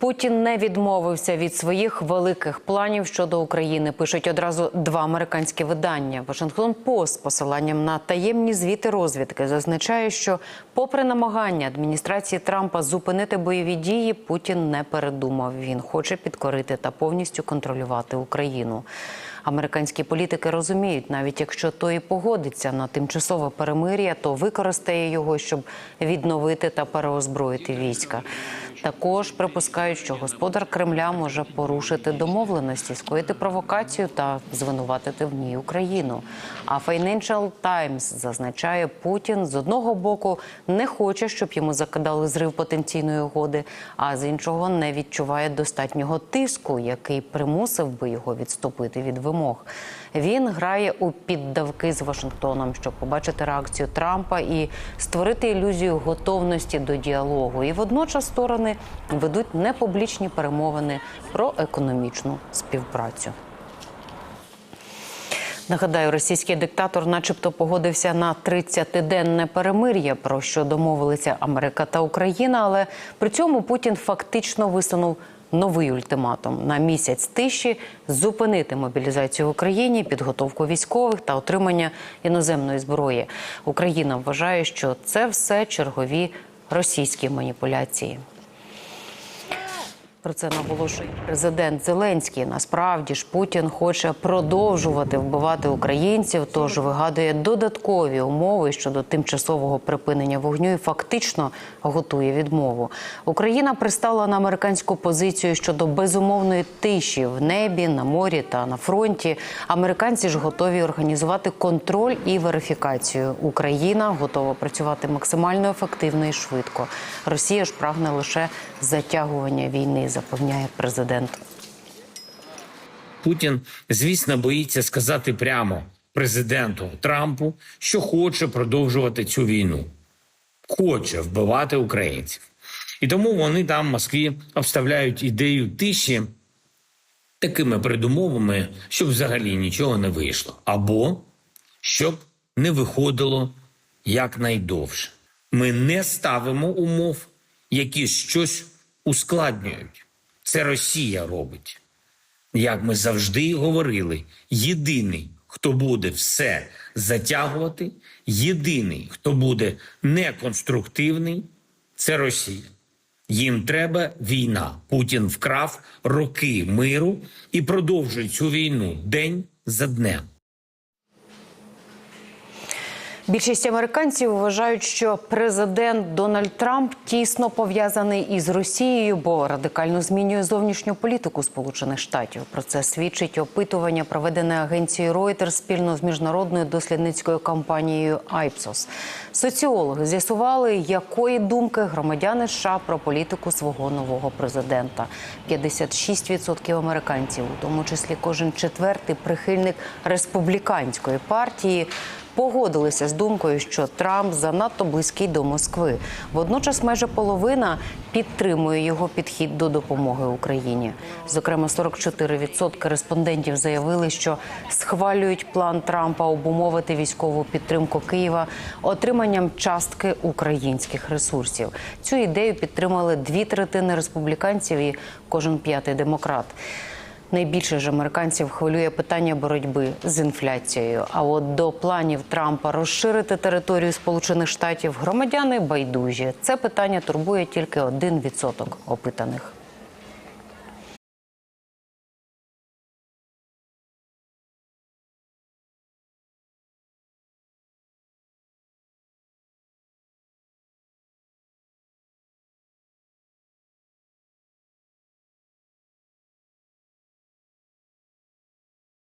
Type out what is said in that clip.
Путін не відмовився від своїх великих планів щодо України. Пишуть одразу два американські видання. Вашингтон Пост посиланням на таємні звіти розвідки зазначає, що, попри намагання адміністрації Трампа зупинити бойові дії, Путін не передумав. Він хоче підкорити та повністю контролювати Україну. Американські політики розуміють, навіть якщо той і погодиться на тимчасове перемир'я, то використає його, щоб відновити та переозброїти війська. Також припускають, що господар Кремля може порушити домовленості, скоїти провокацію та звинуватити в ній Україну. А Financial Times зазначає, Путін з одного боку не хоче, щоб йому закидали зрив потенційної угоди, а з іншого не відчуває достатнього тиску, який примусив би його відступити від вимог. Він грає у піддавки з Вашингтоном, щоб побачити реакцію Трампа і створити ілюзію готовності до діалогу. І водночас сторони ведуть непублічні перемовини про економічну співпрацю. Нагадаю, російський диктатор, начебто, погодився на 30-денне перемир'я, про що домовилися Америка та Україна. Але при цьому Путін фактично висунув новий ультиматум на місяць тиші зупинити мобілізацію в Україні, підготовку військових та отримання іноземної зброї. Україна вважає, що це все чергові російські маніпуляції. Про це наголошує президент Зеленський. Насправді ж Путін хоче продовжувати вбивати українців, тож вигадує додаткові умови щодо тимчасового припинення вогню і фактично готує відмову. Україна пристала на американську позицію щодо безумовної тиші в небі, на морі та на фронті. Американці ж готові організувати контроль і верифікацію. Україна готова працювати максимально ефективно і швидко. Росія ж прагне лише затягування війни запевняє президент. Путін, звісно, боїться сказати прямо президенту Трампу, що хоче продовжувати цю війну, хоче вбивати українців. І тому вони там в Москві обставляють ідею тиші такими передумовами, щоб взагалі нічого не вийшло, або щоб не виходило якнайдовше. Ми не ставимо умов, які щось ускладнюють. Це Росія робить. Як ми завжди говорили, єдиний, хто буде все затягувати, єдиний, хто буде неконструктивний, це Росія. Їм треба війна. Путін вкрав роки миру і продовжує цю війну день за днем. Більшість американців вважають, що президент Дональд Трамп тісно пов'язаний із Росією, бо радикально змінює зовнішню політику Сполучених Штатів. Про це свідчить опитування, проведене агенцією Reuters спільно з міжнародною дослідницькою компанією Ipsos. Соціологи з'ясували, якої думки громадяни США про політику свого нового президента. 56% американців, у тому числі кожен четвертий прихильник республіканської партії погодилися з думкою, що Трамп занадто близький до Москви. Водночас, майже половина підтримує його підхід до допомоги Україні. Зокрема, 44% респондентів заявили, що схвалюють план Трампа обумовити військову підтримку Києва отриманням частки українських ресурсів. Цю ідею підтримали дві третини республіканців і кожен п'ятий демократ. Найбільше ж американців хвилює питання боротьби з інфляцією. А от до планів Трампа розширити територію Сполучених Штатів громадяни байдужі. Це питання турбує тільки 1% опитаних.